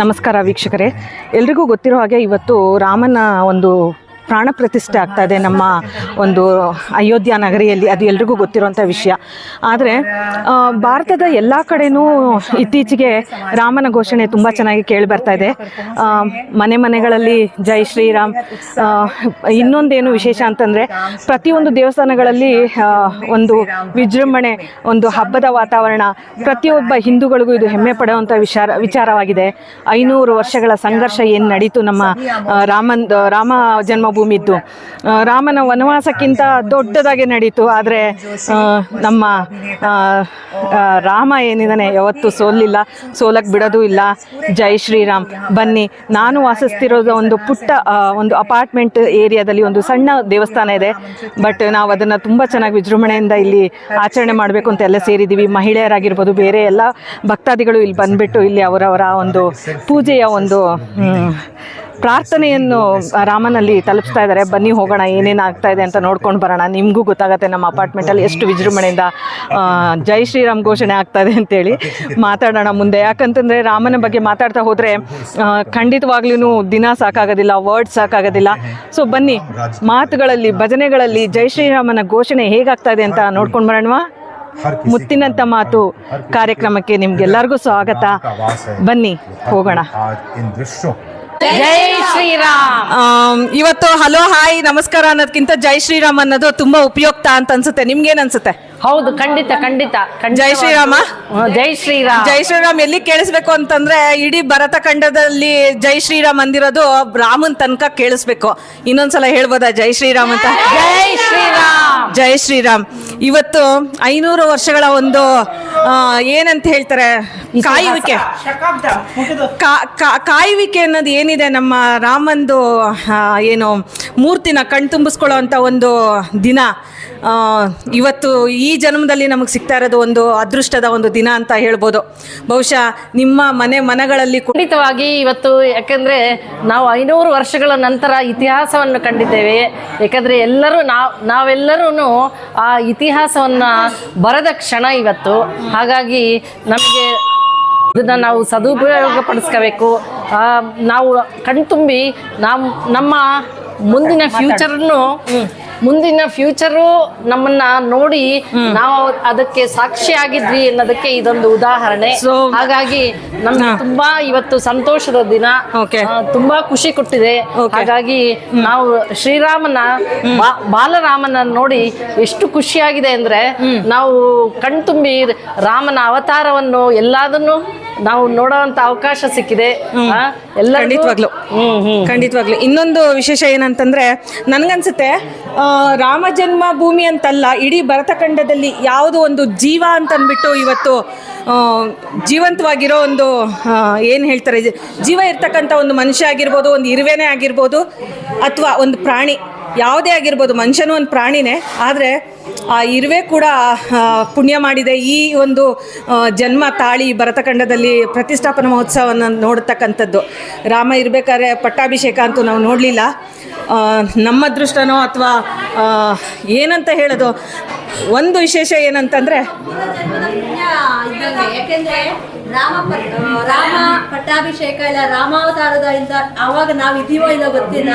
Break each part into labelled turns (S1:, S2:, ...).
S1: ನಮಸ್ಕಾರ ವೀಕ್ಷಕರೇ. ಎಲ್ರಿಗೂ ಗೊತ್ತಿರೋ ಹಾಗೆ ಇವತ್ತು ರಾಮನ ಒಂದು ಪ್ರಾಣ ಪ್ರತಿಷ್ಠೆ ಆಗ್ತಾ ಇದೆ ನಮ್ಮ ಒಂದು ಅಯೋಧ್ಯ ನಗರಿಯಲ್ಲಿ, ಅದು ಎಲ್ರಿಗೂ ಗೊತ್ತಿರುವಂಥ ವಿಷಯ. ಆದರೆ ಭಾರತದ ಎಲ್ಲ ಕಡೆನೂ ಇತ್ತೀಚೆಗೆ ರಾಮನ ಘೋಷಣೆ ತುಂಬ ಚೆನ್ನಾಗಿ ಕೇಳಿ ಬರ್ತಾ ಇದೆ. ಮನೆ ಮನೆಗಳಲ್ಲಿ ಜೈ ಶ್ರೀರಾಮ್. ಇನ್ನೊಂದೇನು ವಿಶೇಷ ಅಂತಂದರೆ, ಪ್ರತಿಯೊಂದು ದೇವಸ್ಥಾನಗಳಲ್ಲಿ ಒಂದು ವಿಜೃಂಭಣೆ, ಒಂದು ಹಬ್ಬದ ವಾತಾವರಣ, ಪ್ರತಿಯೊಬ್ಬ ಹಿಂದೂಗಳಿಗೂ ಇದು ಹೆಮ್ಮೆ ಪಡುವಂಥ ವಿಚಾರ, ವಿಚಾರವಾಗಿದೆ. ಐನೂರು ವರ್ಷಗಳ ಸಂಘರ್ಷ ಏನು ನಡೀತು ನಮ್ಮ ರಾಮನ್, ರಾಮ ಜನ್ಮಭೂಮಿದ್ದು ಆ, ರಾಮನ ವನವಾಸಕ್ಕಿಂತ ದೊಡ್ಡದಾಗಿ ನಡೀತು. ಆದರೆ ನಮ್ಮ ರಾಮ ಏನಿದ್ದಾನೆ ಯಾವತ್ತೂ ಸೋಲಿಲ್ಲ ಸೋಲಕ್ಕೆ ಬಿಡೋದು ಇಲ್ಲ. ಜೈ ಶ್ರೀರಾಮ್. ಬನ್ನಿ ನಾನು ವಾಸಿಸ್ತಿರೋದು ಒಂದು ಪುಟ್ಟ ಒಂದು ಅಪಾರ್ಟ್ಮೆಂಟ್ ಏರಿಯಾದಲ್ಲಿ ಒಂದು ಸಣ್ಣ ದೇವಸ್ಥಾನ ಇದೆ. ಬಟ್ ನಾವು ಅದನ್ನು ತುಂಬ ಚೆನ್ನಾಗಿ ವಿಜೃಂಭಣೆಯಿಂದ ಇಲ್ಲಿ ಆಚರಣೆ ಮಾಡಬೇಕು ಅಂತ ಎಲ್ಲ ಸೇರಿದ್ದೀವಿ. ಮಹಿಳೆಯರಾಗಿರ್ಬೋದು ಬೇರೆ ಎಲ್ಲ ಭಕ್ತಾದಿಗಳು ಇಲ್ಲಿ ಬಂದುಬಿಟ್ಟು ಇಲ್ಲಿ ಅವರವರ ಒಂದು ಪೂಜೆಯ ಒಂದು ಪ್ರಾರ್ಥನೆಯನ್ನು ರಾಮನಲ್ಲಿ ತಲುಪಿಸ್ತಾ ಇದ್ದಾರೆ. ಬನ್ನಿ ಹೋಗೋಣ, ಏನೇನು ಆಗ್ತಾ ಇದೆ ಅಂತ ನೋಡ್ಕೊಂಡು ಬರೋಣ. ನಿಮಗೂ ಗೊತ್ತಾಗುತ್ತೆ ನಮ್ಮ ಅಪಾರ್ಟ್ಮೆಂಟಲ್ಲಿ ಎಷ್ಟು ವಿಜೃಂಭಣೆಯಿಂದ ಜೈ ಶ್ರೀರಾಮ್ ಘೋಷಣೆ ಆಗ್ತಾ ಇದೆ ಅಂತೇಳಿ ಮಾತಾಡೋಣ ಮುಂದೆ. ಯಾಕಂತಂದರೆ ರಾಮನ ಬಗ್ಗೆ ಮಾತಾಡ್ತಾ ಹೋದರೆ ಖಂಡಿತವಾಗ್ಲೂ ದಿನ ಸಾಕಾಗೋದಿಲ್ಲ ವರ್ಡ್ ಸಾಕಾಗೋದಿಲ್ಲ. ಸೊ ಬನ್ನಿ, ಮಾತುಗಳಲ್ಲಿ, ಭಜನೆಗಳಲ್ಲಿ ಜೈ ಶ್ರೀರಾಮನ ಘೋಷಣೆ ಹೇಗಾಗ್ತಾ ಇದೆ ಅಂತ ನೋಡ್ಕೊಂಡು ಬರೋಣವಾ? ಮುತ್ತಿನಂತ ಮಾತು ಕಾರ್ಯಕ್ರಮಕ್ಕೆ ನಿಮ್ಗೆಲ್ಲರಿಗೂ ಸ್ವಾಗತ. ಬನ್ನಿ, ಹೋಗೋಣ.
S2: ಜೈ ಶ್ರೀರಾಮ್.
S1: ಇವತ್ತು ಹಲೋ ಹಾಯ್ ನಮಸ್ಕಾರ ಅನ್ನೋದಕ್ಕಿಂತ ಜೈ ಶ್ರೀರಾಮ್ ಅನ್ನೋದು ತುಂಬಾ ಉಪಯುಕ್ತ ಅಂತ ಅನ್ಸುತ್ತೆ. ನಿಮ್ಗೇನ್ ಅನ್ಸುತ್ತೆ
S2: ಹೌದು ಖಂಡಿತ ಖಂಡಿತ
S1: ಜೈ ಶ್ರೀರಾಮ?
S2: ಜೈ ಶ್ರೀರಾಮ್.
S1: ಜೈ ಶ್ರೀರಾಮ್ ಎಲ್ಲಿ ಕೇಳಿಸ್ಬೇಕು ಅಂತಂದ್ರೆ ಇಡೀ ಭರತ ಖಂಡದಲ್ಲಿ ಜೈ ಶ್ರೀರಾಮ್ ಅಂದಿರೋದು ರಾಮನ್ ತನಕ ಕೇಳಿಸ್ಬೇಕು. ಇನ್ನೊಂದ್ಸಲ ಹೇಳ್ಬೋದಾ ಜೈ ಶ್ರೀರಾಮ್ ಅಂತ?
S2: ಜೈ ಶ್ರೀರಾಮ್.
S1: ಜೈ ಶ್ರೀರಾಮ್. ಇವತ್ತು ಐನೂರು ವರ್ಷಗಳ ಒಂದು ಏನಂತ ಹೇಳ್ತಾರೆ? ಕಾಯುವಿಕೆ. ಕಾಯುವಿಕೆ ಅನ್ನೋದು ಏನಿದೆ? ನಮ್ಮ ರಾಮಂದು ಏನು ಮೂರ್ತಿನ ಕಣ್ತುಂಬಿಸ್ಕೊಳ್ಳೋ ಅಂಥ ಒಂದು ದಿನ. ಇವತ್ತು ಈ ಜನ್ಮದಲ್ಲಿ ನಮಗೆ ಸಿಗ್ತಾ ಇರೋದು ಒಂದು ಅದೃಷ್ಟದ ಒಂದು ದಿನ ಅಂತ ಹೇಳ್ಬೋದು. ಬಹುಶಃ ನಿಮ್ಮ ಮನೆ ಮನಗಳಲ್ಲಿ
S2: ಖಂಡಿತವಾಗಿ ಇವತ್ತು ಯಾಕಂದ್ರೆ ನಾವು ಐನೂರು ವರ್ಷಗಳ ನಂತರ ಇತಿಹಾಸವನ್ನು ಕಂಡಿದ್ದೇವೆ. ಯಾಕಂದ್ರೆ ಎಲ್ಲರೂ ನಾವು ನಾವೆಲ್ಲರೂ ಆ ಇತಿಹಾಸವನ್ನ ಬರದ ಕ್ಷಣ ಇವತ್ತು. ಹಾಗಾಗಿ ನಮಗೆ ಇದನ್ನ ನಾವು ಸದುಪಯೋಗ ಪಡಿಸ್ಕೋಬೇಕು ನಾವು ಕಣ್ತುಂಬಿ ನಾವು ನಮ್ಮ ಮುಂದಿನ ಫ್ಯೂಚರನ್ನು ಮುಂದಿನ ಫ್ಯೂಚರು ನಮ್ಮನ್ನ ನೋಡಿ ನಾವು ಅದಕ್ಕೆ ಸಾಕ್ಷಿಯಾಗಿದ್ವಿ ಅನ್ನೋದಕ್ಕೆ ಇದೊಂದು ಉದಾಹರಣೆ. ಹಾಗಾಗಿ ನಮ್ಗೆ ತುಂಬಾ ಇವತ್ತು ಸಂತೋಷದ ದಿನ. ತುಂಬಾ ಖುಷಿ ಕೊಟ್ಟಿದೆ. ಹಾಗಾಗಿ ನಾವು ಶ್ರೀರಾಮನ ಬಾಲರಾಮನ ನೋಡಿ ಎಷ್ಟು ಖುಷಿಯಾಗಿದೆ ಅಂದ್ರೆ ನಾವು ಕಣ್ತುಂಬಿ ರಾಮನ ಅವತಾರವನ್ನು ಎಲ್ಲದನ್ನು ನಾವು ನೋಡುವಂತ ಅವಕಾಶ ಸಿಕ್ಕಿದೆ. ಎಲ್ಲ
S1: ಖಂಡಿತವಾಗ್ಲು. ಖಂಡಿತವಾಗ್ಲು. ಇನ್ನೊಂದು ವಿಶೇಷ ಏನಂತಂದ್ರೆ ನನ್ಗನ್ಸುತ್ತೆ ರಾಮ ಜನ್ಮ ಭೂಮಿ ಅಂತಲ್ಲ ಇಡೀ ಭರತಖಂಡದಲ್ಲಿ ಯಾವುದೋ ಒಂದು ಜೀವ ಅಂತ ಅಂದ್ಬಿಟ್ಟು ಇವತ್ತು ಜೀವಂತವಾಗಿರೋ ಒಂದು ಏನು ಹೇಳ್ತಾರೆ ಜೀವ ಇರ್ತಕ್ಕಂಥ ಒಂದು ಮನುಷ್ಯ ಆಗಿರ್ಬೋದು ಒಂದು ಇರುವೆನೇ ಆಗಿರ್ಬೋದು ಅಥವಾ ಒಂದು ಪ್ರಾಣಿ ಯಾವುದೇ ಆಗಿರ್ಬೋದು ಮನುಷ್ಯನೂ ಒಂದು ಪ್ರಾಣಿನೇ ಆದರೆ ಆ ಇರುವೆ ಕೂಡ ಪುಣ್ಯ ಮಾಡಿದೆ. ಈ ಒಂದು ಜನ್ಮ ತಾಳಿ ಭರತಖಂಡದಲ್ಲಿ ಪ್ರತಿಷ್ಠಾಪನಾ ಮಹೋತ್ಸವವನ್ನು ನೋಡ್ತಕ್ಕಂಥದ್ದು. ರಾಮ ಇರಬೇಕಾದ್ರೆ ಪಟ್ಟಾಭಿಷೇಕ ಅಂತೂ ನಾವು ನೋಡಲಿಲ್ಲ. ನಮ್ಮ ಅದೃಷ್ಟನೋ ಅಥವಾ ಏನಂತ ಹೇಳೋದು? ಒಂದು ವಿಶೇಷ ಏನಂತಂದರೆ
S3: ಇದ್ದಂಗೆ ಯಾಕೆಂದ್ರೆ ರಾಮ ರಾಮ ಪಟ್ಟಾಭಿಷೇಕ ಇಲ್ಲ ರಾಮಾವತಾರದ ಇಂದ ಅವಾಗ ನಾವ್ ಇದೀವೋ ಇಲ್ಲೋ ಗೊತ್ತಿಲ್ಲ.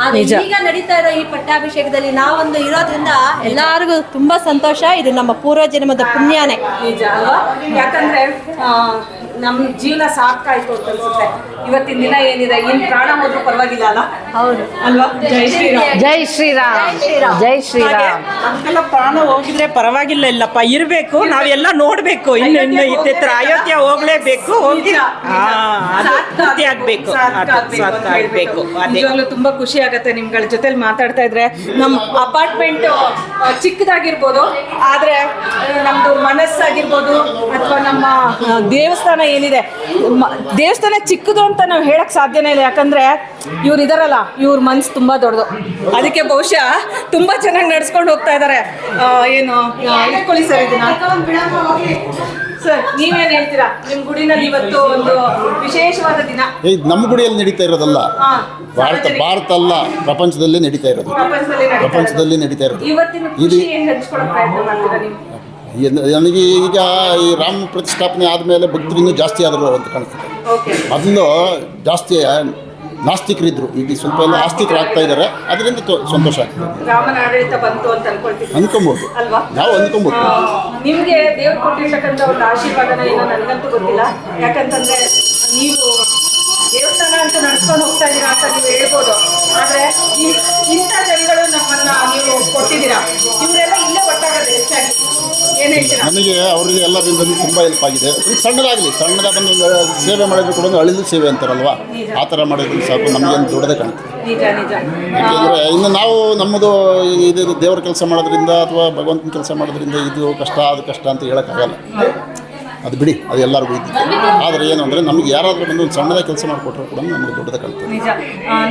S3: ಆದ್ರೆ ಈಗ ನಡೀತಾ ಇರೋ ಈ ಪಟ್ಟಾಭಿಷೇಕದಲ್ಲಿ ನಾವೊಂದು ಇರೋದ್ರಿಂದ ಎಲ್ಲಾರ್ಗೂ ತುಂಬಾ ಸಂತೋಷ. ಇದು ನಮ್ಮ ಪೂರ್ವ ಜನ್ಮದ ಪುಣ್ಯನೇ.
S1: ನಿಜ ಅಲ್ವಾ? ಯಾಕಂದ್ರೆ ನಮ್ಮ ಜೀವನ ಸಾಕಾಯ್ತು ಅಂತ ಅನ್ಸುತ್ತೆ. ಇವತ್ತಿನ ದಿನ ಏನಿದೆ? ಇನ್ ಪ್ರಾಣ ಹೋದ್ರೂ ಪರವಾಗಿಲ್ಲ ಅಲ್ಲ?
S3: ಹೌದು.
S1: ಅಲ್ವಾ? ಜೈ ಶ್ರೀರಾಮ್.
S2: ಜೈ ಶ್ರೀರಾಮ್. ಜೈ ಶ್ರೀರಾಮ್.
S4: ಅದಕ್ಕೆಲ್ಲ ಪ್ರಾಣ ಹೋಗಿದ್ರೆ ಪರವಾಗಿಲ್ಲ ಇಲ್ಲಪ್ಪ. ಇರಬೇಕು. ನಾವೆಲ್ಲ ನೋಡ್ಬೇಕು. ಇನ್ನು ಇನ್ನು ಇತ್ತಿತ್ರ ಅಯೋಧ್ಯ ಹೋಗ್ಲೇಬೇಕು. ಹೋಗಿ ಹಾ ಅದು ಪೂರ್ತಿ ಆಗ್ಬೇಕು. ಅದೇ
S1: ನಿಜವಾಗ್ಲೂ ತುಂಬಾ ಖುಷಿ ಆಗತ್ತೆ ನಿಮ್ಗಳ ಜೊತೆಲಿ ಮಾತಾಡ್ತಾ ಇದ್ರೆ. ನಮ್ಮ ಅಪಾರ್ಟ್ಮೆಂಟ್ ಚಿಕ್ಕದಾಗಿರ್ಬೋದು. ಆದ್ರೆ ನಮ್ದು ಮನಸ್ಸಾಗಿರ್ಬೋದು. ಅಥವಾ ನಮ್ಮ ದೇವಸ್ಥಾನ ಏನಿದೆ? ದೇವಸ್ಥಾನ ಚಿಕ್ಕದು ಅಂತ ನಾವು ಹೇಳಕ್ ಸಾಧ್ಯನೇ ಇಲ್ಲ. ಯಾಕಂದ್ರೆ ಇವ್ರು ಇದಾರಲ್ಲ ಇವ್ರ ಮನ್ಸು ತುಂಬಾ ದೊಡ್ಡದು. ಅದಕ್ಕೆ ಬಹುಶಃ ತುಂಬಾ ಚೆನ್ನಾಗಿ ನಡ್ಸ್ಕೊಂಡು ಹೋಗ್ತಾ ಇದಾರೆ. ಏನು ಇಟ್ಕೊಳ್ಳಿ ಸರ್ ಇದನ್ನ. ಸರ್ ನೀವೇನ್ ಹೇಳ್ತೀರಾ? ನಿಮ್ ಗುಡಿನಲ್ಲಿ ಇವತ್ತು ಒಂದು ವಿಶೇಷವಾದ ದಿನ.
S5: ನಮ್ಮ ಗುಡಿಯಲ್ಲಿ ನಡೀತಾ ಇರೋದಲ್ಲ. ಭಾರತ ಭಾರತ ಅಲ್ಲ ಪ್ರಪಂಚದಲ್ಲೇ ನಡೀತಾ ಇರೋದು.
S1: ಪ್ರಪಂಚದಲ್ಲಿ ನಡೀತಾ ಇರೋದು.
S5: ಪ್ರಪಂಚದಲ್ಲಿ ನಡೀತಾ ಇರೋದು.
S1: ಇವತ್ತಿನ
S5: ನನಗೆ ಈಗ ಈ ರಾಮ ಪ್ರತಿಷ್ಠಾಪನೆ ಆದಮೇಲೆ ಭಕ್ತರು ಇನ್ನೂ ಜಾಸ್ತಿ ಆದರು ಅಂತ ಕಾಣಿಸ್ತದೆ. ಮೊದಲು ಜಾಸ್ತಿ ನಾಸ್ತಿಕರಿದ್ರು. ಈಗ ಸ್ವಲ್ಪ ಎಲ್ಲ ಆಸ್ತಿಕರಾಗ್ತಾ ಇದ್ದಾರೆ ಅದರಿಂದ ಸಂತೋಷ ಆಗ್ತದೆ.
S1: ರಾಮನ ಆಡಳಿತ ಬಂತು ಅಂತ ಅನ್ಕೊಳ್ತೀನಿ
S5: ಅನ್ಕೊಬೋದು.
S1: ಅಲ್ವಾ?
S5: ನಾವು ಅನ್ಕೊಬೋದು.
S1: ನಿಮಗೆ ದೇವ್ರು ಕೊಟ್ಟಿರ್ತಕ್ಕಂಥ ಒಂದು ಆಶೀರ್ವಾದನ ಏನೋ ನನಗಂತೂ ಗೊತ್ತಿಲ್ಲ. ಯಾಕಂತಂದ್ರೆ ನೀವು ದೇವಸ್ಥಾನ ಅಂತ ನಡ್ಸ್ಕೊಂಡು ಹೋಗ್ತಾ ಇದ್ದೀರಾ ಅಂತ ನೀವು ಹೇಳ್ಬೋದು. ಆದರೆ ಇಂಥ ಜನಗಳು ನಮ್ಮನ್ನ ನೀವು ಕೊಟ್ಟಿದ್ದೀರಾ? ಇವರೆಲ್ಲ ಇಲ್ಲೇ ಒಟ್ಟಾಗದೆ ಹೆಚ್ಚಾಗಿ. ಏನು ಹೇಳ್ತೀರಾ?
S5: ನನಗೆ ಅವರಿಗೆ ಎಲ್ಲರಿಂದ ತುಂಬ ಹೆಲ್ಪ್ ಆಗಿದೆ. ಸಣ್ಣದಾಗಲಿ ಸಣ್ಣದಾಗ ಬಂದು ಸೇವೆ ಮಾಡಿದ್ರು ಕೂಡ ಅಳಿದ ಸೇವೆ ಅಂತಾರಲ್ವಾ? ಆ ಥರ ಮಾಡಿದ್ರು ಸಾಕು ನಮಗೇನು ದೊಡ್ಡದೇ ಕಾಣುತ್ತೆ. ಯಾಕೆಂದರೆ ಇನ್ನು ನಾವು ನಮ್ಮದು ಇದು ದೇವ್ರ ಕೆಲಸ ಮಾಡೋದ್ರಿಂದ ಅಥವಾ ಭಗವಂತನ ಕೆಲಸ ಮಾಡೋದ್ರಿಂದ ಇದು ಕಷ್ಟ ಅದು ಕಷ್ಟ ಅಂತ ಹೇಳೋಕ್ಕಾಗಲ್ಲ. ಅದು ಬಿಡಿ ಅದು ಎಲ್ಲರಿಗೂ ಇದ್ದಿದ್ದು ಆದರೆ ಏನು ಅಂದರೆ ನಮಗೆ ಯಾರಾದರೂ ಬಂದು ಒಂದು ಸಣ್ಣದಾಗಿ ಕೆಲಸ ಮಾಡಿಕೊಟ್ರೆ ಕೂಡ ನಮಗೆ ದೊಡ್ಡದ ಕಲಿತು
S1: ನಿಜ.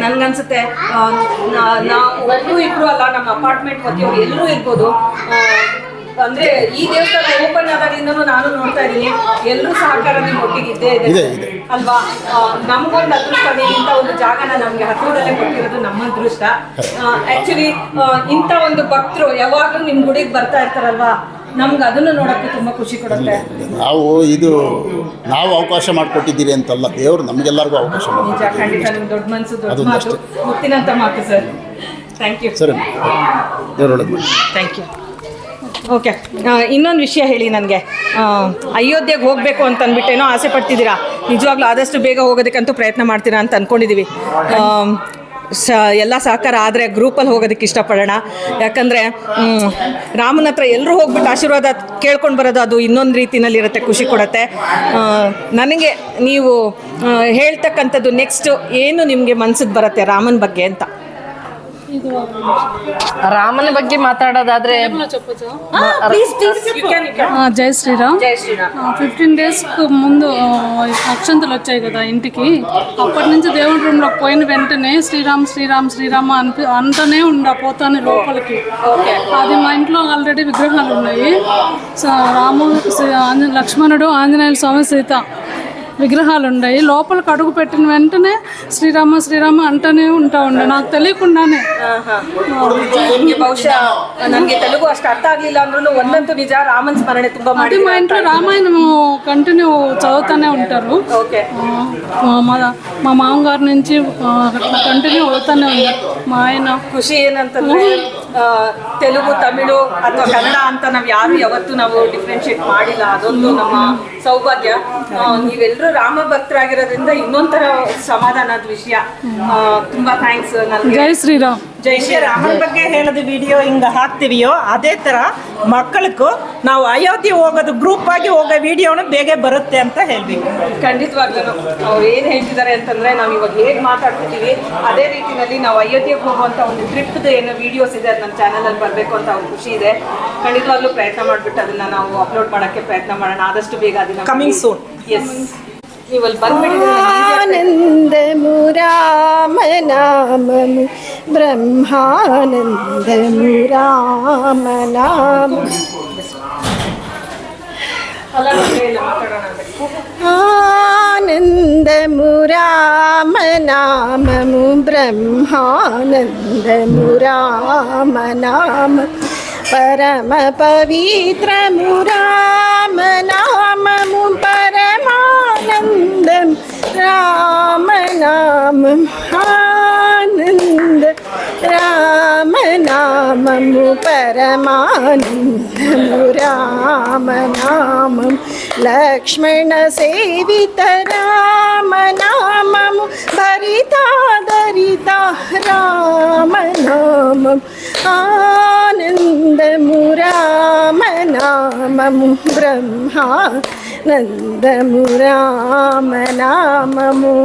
S1: ನನಗನ್ಸುತ್ತೆ ಒಬ್ಬರು ಇಬ್ಬರು ಅಲ್ಲ ನಮ್ಮ ಅಪಾರ್ಟ್ಮೆಂಟ್ ಮಧ್ಯೆ ಎಲ್ಲರೂ ಇರ್ಬೋದು. ಅಂದ್ರೆ ಈ ದೇವಸ್ಥಾನ ಓಪನ್ ಆದಾಗಿಂದನೂ ನಾನು ನೋಡ್ತಾ ಇದ್ದೀನಿ ಎಲ್ಲರೂ ಸಹಕಾರ ನಿಮ್ಮ ಒಟ್ಟಿಗೆ ಇದ್ದೇ
S5: ಇದೆ.
S1: ಅಲ್ವಾ? ನಮಗೊಂದು ನಮ್ಗೊಂದು ಅದೃಷ್ಟ ಇಂಥ ಒಂದು ಜಾಗನ ನಮ್ಗೆ ಹತ್ತಿರದಲ್ಲೇ ಕೊಟ್ಟಿರೋದು ನಮ್ಮ ಅದೃಷ್ಟ. ಆಕ್ಚುಲಿ ಇಂಥ ಒಂದು ಭಕ್ತರು ಯಾವಾಗಲೂ ನಿಮ್ಮ ಗುಡಿಗೆ ಬರ್ತಾ ಇರ್ತಾರಲ್ವಾ? ನಮ್ಗೆ ಅದನ್ನು ನೋಡೋಕ್ಕೆ ತುಂಬ ಖುಷಿ ಕೊಡುತ್ತೆ.
S5: ನಾವು ಇದು ನಾವು ಅವಕಾಶ ಮಾಡಿಕೊಟ್ಟಿದ್ದೀರಿ ಅಂತಲ್ಲ ದೇವರು ನಮಗೆಲ್ಲರಿಗೂ ಅವಕಾಶ
S1: ನಿಜ ಖಂಡಿತ ನಿಮ್ ದೊಡ್ಡ ಮನಸ್ಸು ದೊಡ್ಡ
S5: ಅದೊಂದು
S1: ಮಾತು. ಮುತ್ತಿನಂತ ಮಾತು ಸರ್. ಥ್ಯಾಂಕ್ ಯು
S5: ಸರ್ ದೇವರೊಳಗೆ ಮಾಡಿ.
S1: ಥ್ಯಾಂಕ್ ಯು ಓಕೆ ಇನ್ನೊಂದು ವಿಷಯ ಹೇಳಿ ನನಗೆ. ಅಯೋಧ್ಯೆಗೆ ಹೋಗಬೇಕು ಅಂತ ಅಂದ್ಬಿಟ್ಟೇನೋ ಆಸೆ ಪಡ್ತಿದ್ದೀರಾ? ನಿಜವಾಗ್ಲೂ ಆದಷ್ಟು ಬೇಗ ಹೋಗೋದಕ್ಕಂತೂ ಪ್ರಯತ್ನ ಮಾಡ್ತೀರಾ ಅಂತ ಅಂದ್ಕೊಂಡಿದ್ದೀವಿ ಸ, ಎಲ್ಲ ಸಹಕಾರ ಆದರೆ ಗ್ರೂಪಲ್ಲಿ ಹೋಗೋದಕ್ಕೆ ಇಷ್ಟಪಡೋಣ. ಯಾಕಂದರೆ ರಾಮನ ಹತ್ರ ಎಲ್ಲರೂ ಹೋಗ್ಬಿಟ್ಟು ಆಶೀರ್ವಾದ ಕೇಳ್ಕೊಂಡು ಬರೋದು ಅದು ಇನ್ನೊಂದು ರೀತಿಯಲ್ಲಿರುತ್ತೆ ಖುಷಿ ಕೊಡುತ್ತೆ. ನನಗೆ ನೀವು ಹೇಳ್ತಕ್ಕಂಥದ್ದು ನೆಕ್ಸ್ಟು ಏನು ನಿಮಗೆ ಮನ್ಸಿಗೆ ಬರುತ್ತೆ ರಾಮನ ಬಗ್ಗೆ ಅಂತ?
S2: ರಾಮನ ಬಗ್ಗೆ ಮಾತಾಡೋದಾದ್ರೆ
S6: ఆ, జై శ్రీరామ్
S1: ಜೈ ಶ್ರೀರಾಮ್
S6: ఫిఫ్టీన్ డేస్ ముందు ఆ, అక్షంతలు వచ్చాయి కదా ఇంటికి అప్పటి నుంచి దేవుడి రూమ్లోకి పోయిన వెంటనే శ్రీరామ్ శ్రీరామ్ శ్రీరామ అనిపి అంటనే ఉండ పోతాను లోపలికి అది మా ఇంట్లో ఆల్రెడీ విగ్రహాలు ఉన్నాయి సో రాము శ్రీ- ఆంజ- లక్ష్మణుడు ఆంజనేయ స్వామి సీత విగ్రహాలు ఉన్నాయి లోపలికి అడుగు పెట్టిన వెంటనే శ్రీరామ శ్రీరామ అంటనే ఉంటా ఉండే నాకు తెలియకుండానే
S1: ನಿಮ್ಗೆ ಬಹುಶಃ ನನಗೆ ತೆಲುಗು ಅಷ್ಟು ಅರ್ಥ ಆಗ್ಲಿಲ್ಲ ಅಂದ್ರೂ ಒಂದಂತೂ ನಿಜ ರಾಮನ್ ಸ್ಮರಣೆ ತುಂಬಾ
S6: అది
S1: ಮಾಡಿ
S6: మా ఇంట్లో రామాయణం కంటిన్యూ చదువుతూనే ఉంటారు
S1: ಓಕೆ
S6: ఆ, మా మా మామగారి నుంచి కంటిన్యూ అవుతానే ఉంది మా ఆయన
S1: ಖುಷಿ ಏನಂತಂದ್ರೆ ಆ, ತೆಲುಗು ತಮಿಳು ಅಥವಾ ಕನ್ನಡ ಅಂತ ನಾವು ಯಾರು ಯಾವತ್ತು ನಾವು ಡಿಫ್ರೆನ್ಶಿಯೇಟ್ ಮಾಡಿಲ್ಲ. ಅದೊಂದು ನಮ್ಮ ಸೌಭಾಗ್ಯ. ನೀವೆಲ್ಲರೂ ರಾಮ ಭಕ್ತರಾಗಿರೋದ್ರಿಂದ ಇನ್ನೊಂಥರ ಸಮಾಧಾನದ ವಿಷಯ ತುಂಬಾ ಥ್ಯಾಂಕ್ಸ್ ನನಗೆ
S6: ಜೈ ಶ್ರೀರಾಮ್.
S1: ಜೈ
S4: ಶ್ರೀ ರಾಮನ ಬಗ್ಗೆ ಹೇಳಿದ ವಿಡಿಯೋ ಹಿಂಗ ಹಾಕ್ತಿವಿಯೋ ಅದೇ ತರ ಮಕ್ಕಳಿಗೂ ನಾವು ಅಯೋಧ್ಯೆ ಹೋಗೋದು ಗ್ರೂಪ್ ಆಗಿ ಹೋಗೋ ವಿಡಿಯೋನು ಬೇಗ ಬರುತ್ತೆ ಅಂತ ಹೇಳ್ಬೇಕು.
S1: ಖಂಡಿತವಾಗ್ಲೂ ಅವ್ರು ಏನು ಹೇಳ್ತಿದ್ದಾರೆ ಅಂತಂದ್ರೆ ನಾವು ಇವಾಗ ಹೇಗೆ ಮಾತಾಡ್ತಿದ್ದೀವಿ ಅದೇ ರೀತಿಯಲ್ಲಿ ನಾವು ಅಯೋಧ್ಯೆಗೆ ಹೋಗುವಂತ ಒಂದು ಟ್ರಿಪ್ದು ಏನೋ ವಿಡಿಯೋಸ್ ಇದೆ ಅದು ನಮ್ಮ ಚಾನಲಲ್ಲಿ ಬರಬೇಕು ಅಂತ ಅವ್ರು ಖುಷಿ ಇದೆ. ಖಂಡಿತವಾಗ್ಲೂ ಪ್ರಯತ್ನ ಮಾಡಿಬಿಟ್ಟು ಅದನ್ನ ನಾವು ಅಪ್ಲೋಡ್ ಮಾಡೋಕ್ಕೆ ಪ್ರಯತ್ನ ಮಾಡೋಣ. ಆದಷ್ಟು ಬೇಗ ಅದನ್ನ
S4: ಕಮಿಂಗ್ ಸೂನ್
S1: ಎಸ್
S7: ആനന്ദമുരാമനാമമു ബ്രഹ്മാനന്ദമുരാമനാമ ആനന്ദമുരാമനാമമു ബ്രഹ്മാനന്ദമുരാമനാമ പരമപവിത്രമുരാമനാമ ആനന്ദ രാമനാമമു പരമാനന്ദമു രാമനാമം. ലക്ഷ്മണ സേവിത രാമനാമമു ഭരിതാദരിത രാമനാമം. ആനന്ദമു രാമനാമമു ബ്രഹ്മാ നന്ദമു രാമനാമമു.